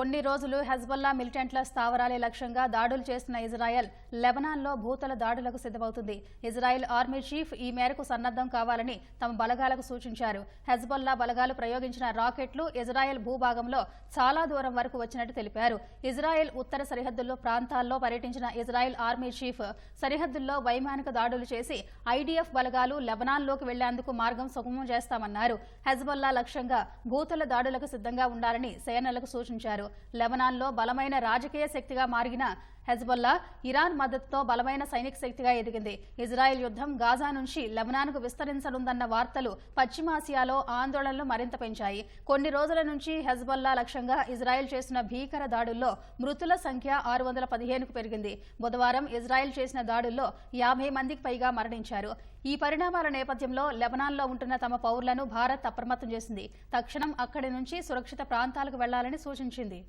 కొన్ని రోజులు హెజ్బల్లా మిలిటెంట్ల స్థావరాలే లక్ష్యంగా దాడులు చేస్తున్న ఇజ్రాయెల్ లెబనాన్లో భూతల దాడులకు సిద్ధమవుతుంది. ఇజ్రాయెల్ ఆర్మీ చీఫ్ ఈ మేరకు సన్నద్దం కావాలని తమ బలగాలకు సూచించారు. హెజ్బల్లా బలగాలు ప్రయోగించిన రాకెట్లు ఇజ్రాయెల్ భూభాగంలో చాలా దూరం వరకు వచ్చినట్టు తెలిపారు. ఇజ్రాయెల్ ఉత్తర సరిహద్దుల్లో ప్రాంతాల్లో పర్యటించిన ఇజ్రాయెల్ ఆర్మీ చీఫ్ సరిహద్దుల్లో వైమానిక దాడులు చేసి ఐడీఎఫ్ బలగాలు లెబనాన్లోకి వెళ్ళేందుకు మార్గం సుగమం చేస్తామన్నారు. హెజ్బల్లా లక్ష్యంగా భూతల దాడులకు సిద్ధంగా ఉండాలని సేనలకు సూచించారు. లెబనాన్లో బలమైన రాజకీయ శక్తిగా మారిన హెజ్బొల్లా ఇరాన్ మద్దతుతో బలమైన సైనిక శక్తిగా ఎదిగింది. ఇజ్రాయెల్ యుద్ధం గాజా నుంచి లెబనాన్కు విస్తరించనుందన్న వార్తలు పశ్చిమాసియాలో ఆందోళనలు మరింత పెంచాయి. కొన్ని రోజుల నుంచి హెజ్బొల్లా లక్ష్యంగా ఇజ్రాయెల్ చేసిన భీకర దాడుల్లో మృతుల సంఖ్య ఆరు వందల పదిహేనుకు పెరిగింది. బుధవారం ఇజ్రాయెల్ చేసిన దాడుల్లో యాభై మందికి పైగా మరణించారు. ఈ పరిణామాల నేపథ్యంలో లెబనాన్లో ఉంటున్న తమ పౌరులను భారత్ అప్రమత్తం చేసింది. తక్షణం అక్కడి నుంచి సురక్షిత ప్రాంతాలకు వెళ్ళాలని సూచించింది.